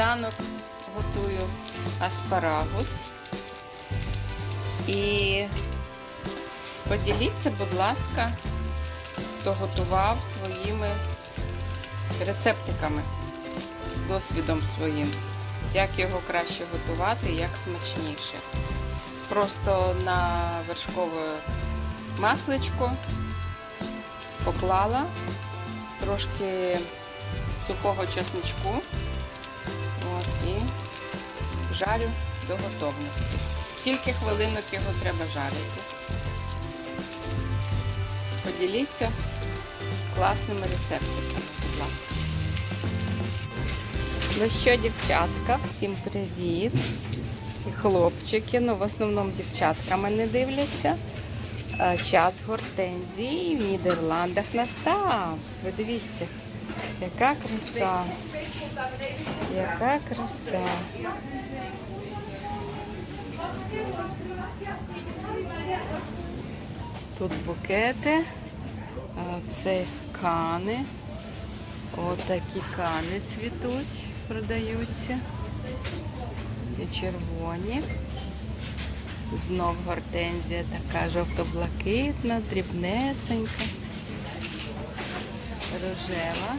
Сніданок готую аспарагус. І поділіться, будь ласка, хто готував своїми рецептиками, досвідом своїм, як його краще готувати, як смачніше. Просто на вершкове масличко поклала трошки сухого чесничку жарю до готовності. Скільки хвилинок його треба жарити? Поділіться класними рецептами, будь ласка. Ну що, дівчатка, всім привіт! І хлопчики, ну в основному дівчатка мене дивляться. Е, Час гортензії в Нідерландах настав. Ви дивіться, яка краса. Яка краса. Тут букети, це кани. Отакі кани цвітуть, продаються. І червоні. Знов гортензія така жовто-блакитна, дрібнесенька, рожева.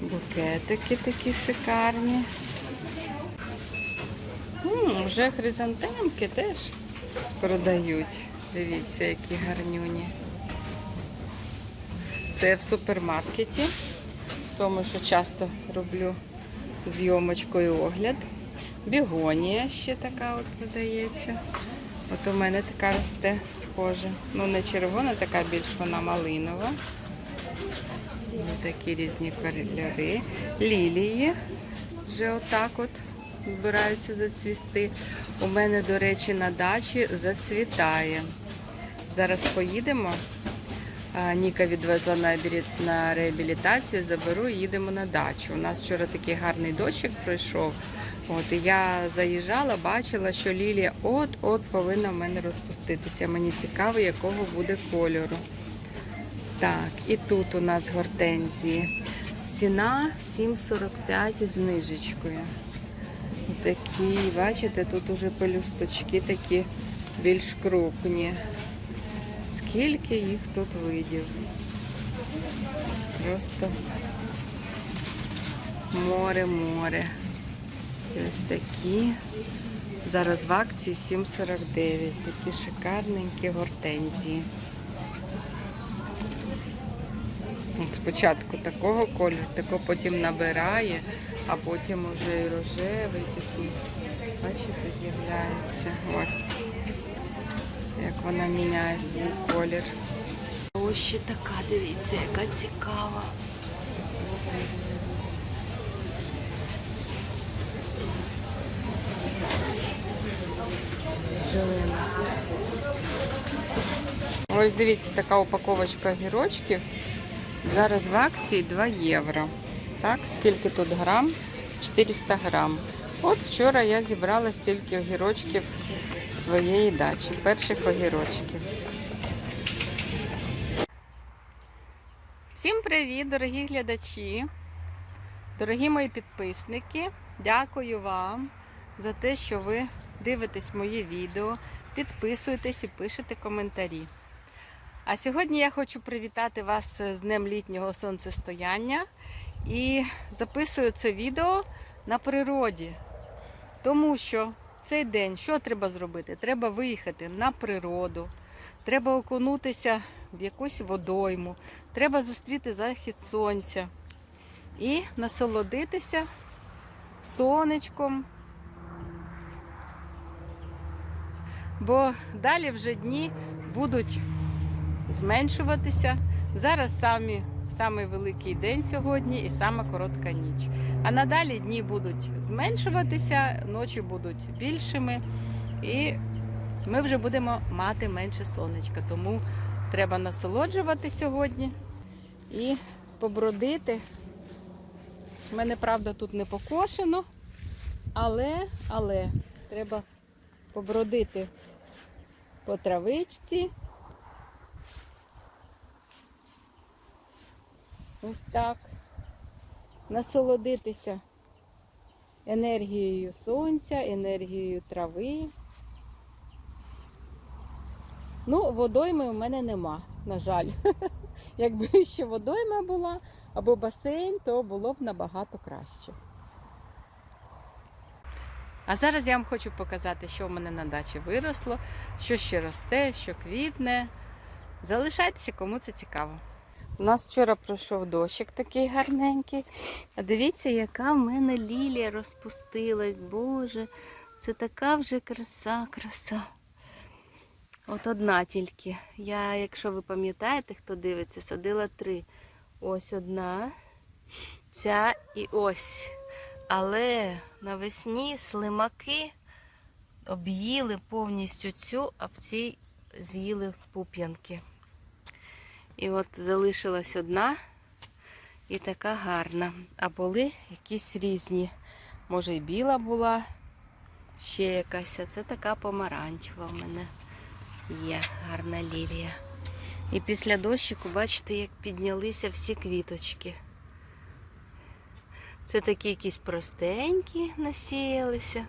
Букетики такі шикарні. М, вже хризантемки теж продають. Дивіться, які гарнюні. Це в супермаркеті, тому що часто роблю зйомочкою огляд. Бігонія ще така от продається. От у мене така росте схожа. Ну, не червона, така більш вона малинова. Такі різні кольори. Лілії вже отак от збираються зацвісти. У мене, до речі, на дачі зацвітає. Зараз поїдемо. Ніка відвезла на реабілітацію, заберу і їдемо на дачу. У нас вчора такий гарний дощик пройшов. От, і я заїжджала, бачила, що лілія от-от повинна в мене розпуститися. Мені цікаво, якого буде кольору. Так, і тут у нас гортензії. Ціна 7,45 з знижечкою. Такі, бачите, тут уже пелюсточки такі більш крупні. Скільки їх тут видів? Просто море-море. Ось такі. Зараз в акції 7,49. Такі шикарненькі гортензії. Спочатку такого кольору, тако потім набирає, а потім вже і рожевий такий. Бачите, з'являється. Ось як вона міняє свій колір. Ось ще така, дивіться, яка цікава. Зелена. Ось дивіться, така упаковочка гірочків. Зараз в акції 2 євро. Так, скільки тут грам? 400 грам. От вчора я зібрала стільки огірочків своєї дачі, перших огірочків. Всім привіт, дорогі глядачі, дорогі мої підписники. Дякую вам за те, що ви дивитесь мої відео, підписуєтесь і пишете коментарі. А сьогодні я хочу привітати вас з Днем літнього сонцестояння і записую це відео на природі. Тому що цей день що треба зробити? Треба виїхати на природу, треба окунутися в якусь водойму, треба зустріти захід сонця і насолодитися сонечком. Бо далі вже дні будуть зменшуватися. Зараз самі, самий великий день сьогодні і сама коротка ніч. А надалі дні будуть зменшуватися, ночі будуть більшими, і ми вже будемо мати менше сонечка. Тому треба насолоджувати сьогодні і побродити. У мене, правда, тут не покошено, але, але треба побродити по травичці. Ось так. Насолодитися енергією сонця, енергією трави. Ну, водойми у мене нема, на жаль. Якби ще водойма була або басейн, то було б набагато краще. А зараз я вам хочу показати, що в мене на дачі виросло, що ще росте, що квітне. Залишайтеся, кому це цікаво. У нас вчора пройшов дощик такий гарненький. А дивіться, яка в мене лілія розпустилась. Боже, це така вже краса, краса. От одна тільки. Я, якщо ви пам'ятаєте, хто дивиться, садила три. Ось одна, ця і ось. Але навесні слимаки об'їли повністю цю, а в цій з'їли пуп'янки. І от залишилась одна і така гарна. А були якісь різні. Може і біла була, ще якась. А це така помаранчева в мене є гарна лілія. І після дощику, бачите, як піднялися всі квіточки. Це такі якісь простенькі насіялися.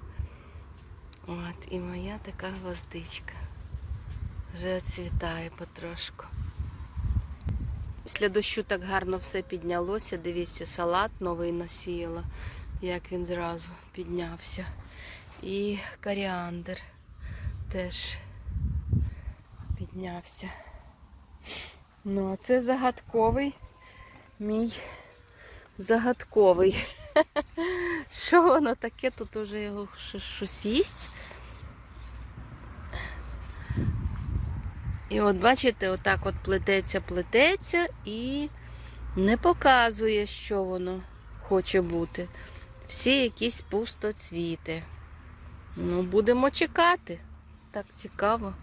От, і моя така гвоздичка. Вже оцвітає потрошку. Після дощу так гарно все піднялося. Дивіться, салат новий насіяла, як він зразу піднявся. І коріандр теж піднявся. Ну, а це загадковий мій загадковий. Що воно таке? Тут уже його щось їсть. І от бачите, отак от плететься, плететься і не показує, що воно хоче бути. Всі якісь пустоцвіти. Ну, будемо чекати. Так цікаво,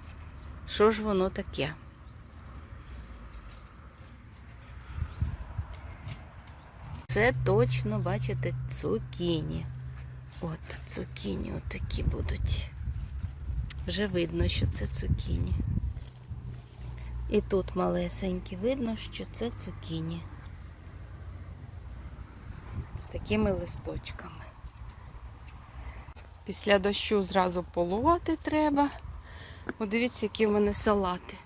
що ж воно таке. Це точно, бачите, цукіні. От, цукіні отакі будуть. Вже видно, що це цукіні. І тут малесенькі видно, що це цукіні. З такими листочками. Після дощу зразу полоти треба. О, дивіться, які в мене салати.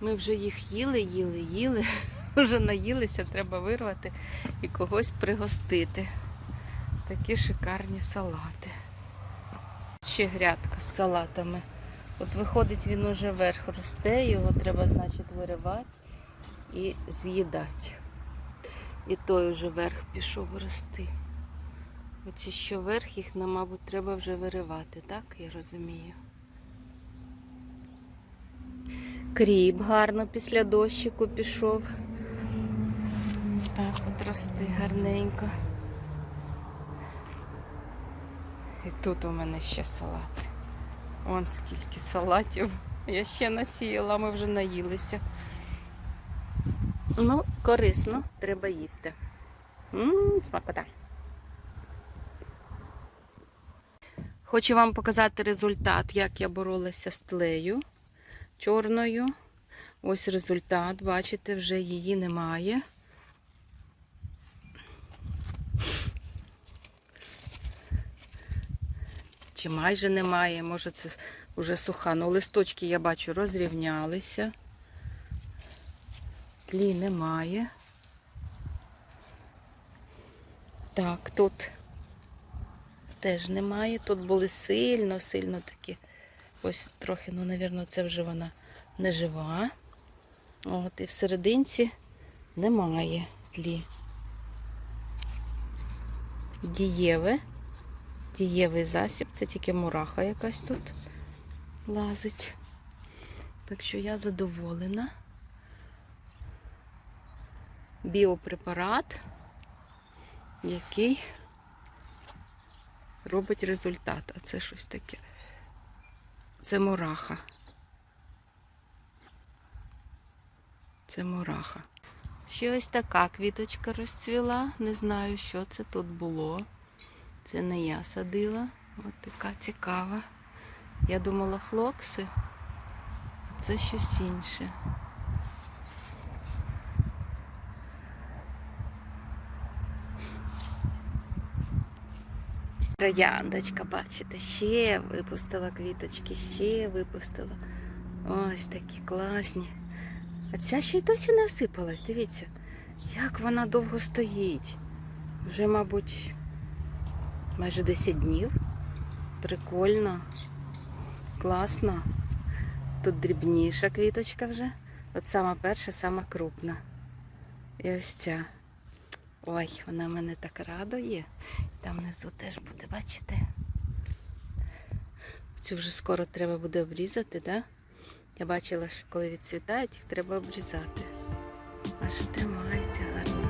Ми вже їх їли, їли, їли. Вже наїлися, треба вирвати і когось пригостити. Такі шикарні салати. Ще грядка з салатами. От виходить, він уже вверх росте, його треба, значить, виривати і з'їдати. І той уже верх пішов рости. Оці що верх, їх, нам, мабуть, треба вже виривати, так? Я розумію. Кріп гарно після дощику пішов. Так от рости гарненько. І тут у мене ще салати. Вон скільки салатів. Я ще насіяла, ми вже наїлися. Ну, корисно, треба їсти. Ммм, смакота. Хочу вам показати результат, як я боролася з тлею чорною. Ось результат, бачите, вже її немає. Чи майже немає, може це вже суха. Ну, листочки я бачу розрівнялися. Тлі немає. Так, тут теж немає. Тут були сильно, сильно такі. Ось трохи, ну, навірно, це вже вона не жива. От, і в серединці немає тлі. Дієве. Дієвий засіб, це тільки мураха якась тут лазить. Так що я задоволена. Біопрепарат, який робить результат. А це щось таке. Це мураха. Це мураха. Ще ось така квіточка розцвіла. Не знаю, що це тут було. Це не я садила. От така цікава. Я думала флокси, а це щось інше. Трояндочка, бачите, ще випустила квіточки, ще випустила. Ось такі класні. А ця ще й досі насипалась, дивіться, як вона довго стоїть. Вже, мабуть, майже 10 днів. Прикольно, класно. Тут дрібніша квіточка вже. От сама перша, сама крупна. І ось ця. Ой, вона мене так радує. Там внизу теж буде, бачите? Цю вже скоро треба буде обрізати, так? Да? Я бачила, що коли відцвітають, їх треба обрізати. Аж тримається гарненька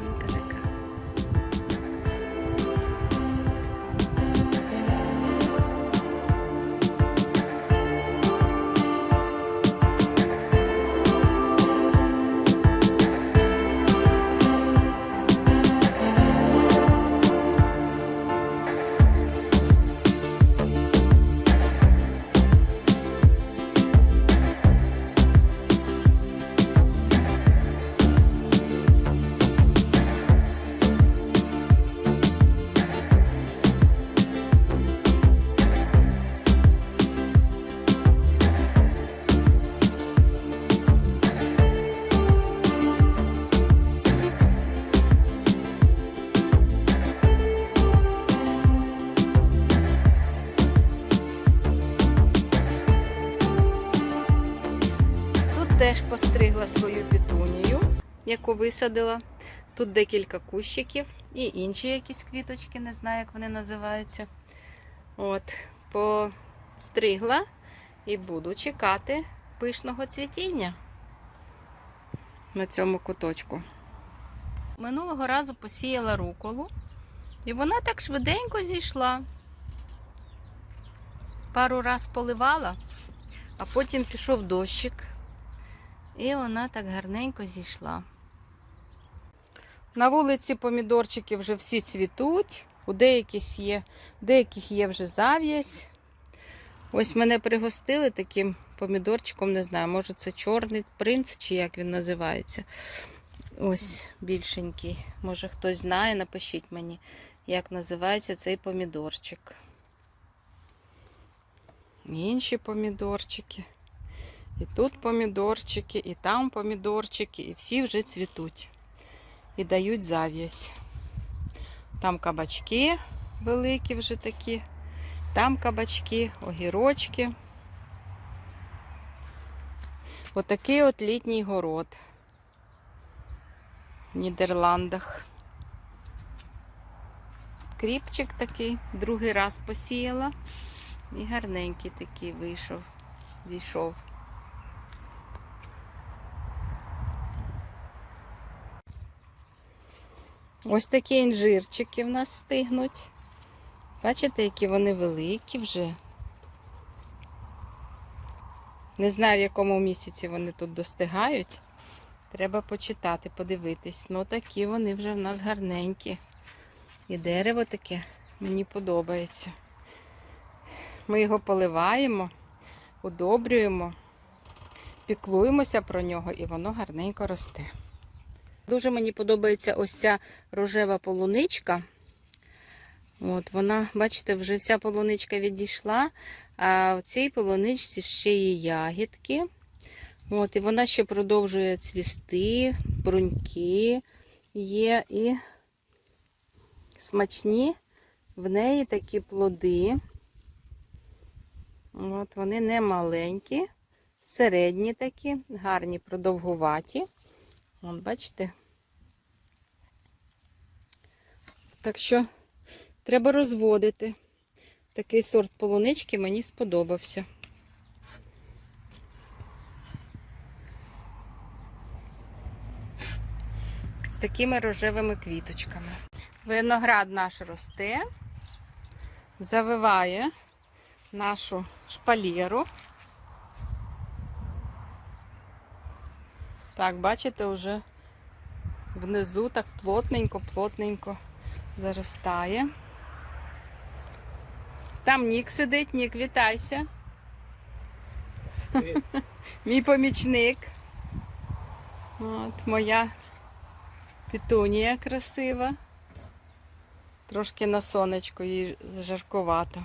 теж постригла свою петунію, яку висадила. Тут декілька кущиків і інші якісь квіточки, не знаю, як вони називаються. От, постригла і буду чекати пишного цвітіння на цьому куточку. Минулого разу посіяла руколу, і вона так швиденько зійшла. Пару раз поливала, а потім пішов дощик. І вона так гарненько зійшла. На вулиці помідорчики вже всі цвітуть, у деяких є, деяких є вже зав'язь. Ось мене пригостили таким помідорчиком, не знаю, може це чорний принц, чи як він називається. Ось більшенький. Може хтось знає, напишіть мені, як називається цей помідорчик. Інші помідорчики. І тут помідорчики, і там помідорчики, і всі вже цвітуть. І дають зав'язь. Там кабачки великі вже такі, там кабачки, огірочки. Отакий от літній город в Нідерландах. Кріпчик такий, другий раз посіяла. І гарненький такий вийшов, зійшов. Ось такі інжирчики в нас стигнуть. Бачите, які вони великі вже. Не знаю, в якому місяці вони тут достигають. Треба почитати, подивитись. Ну такі вони вже в нас гарненькі. І дерево таке мені подобається. Ми його поливаємо, удобрюємо, піклуємося про нього і воно гарненько росте. Дуже мені подобається ось ця рожева полуничка. От Вона, бачите, вже вся полуничка відійшла, а в цій полуничці ще є ягідки. От, І вона ще продовжує цвісти, бруньки є і смачні в неї такі плоди. От Вони не маленькі, середні такі, гарні, продовгуваті. Вон, бачите? Так що треба розводити. Такий сорт полунички мені сподобався. З такими рожевими квіточками. Виноград наш росте, завиває нашу шпалєру. Так, бачите, вже внизу так плотненько-плотненько заростає. Там Нік сидить, Нік, вітайся. Мій помічник. От, моя петунія красива. Трошки на сонечко їй жаркувато.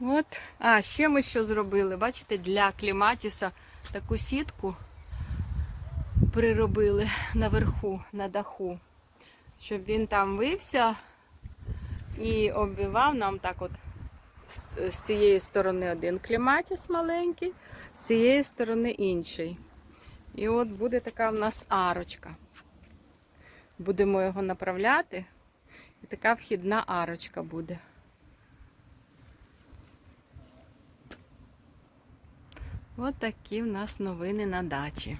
От. А, ще ми що зробили? Бачите, для кліматіса таку сітку приробили наверху, на даху, щоб він там вився і оббивав нам так от з, цієї сторони один кліматіс маленький, з цієї сторони інший. І от буде така в нас арочка. Будемо його направляти, і така вхідна арочка буде. От такі в нас новини на дачі.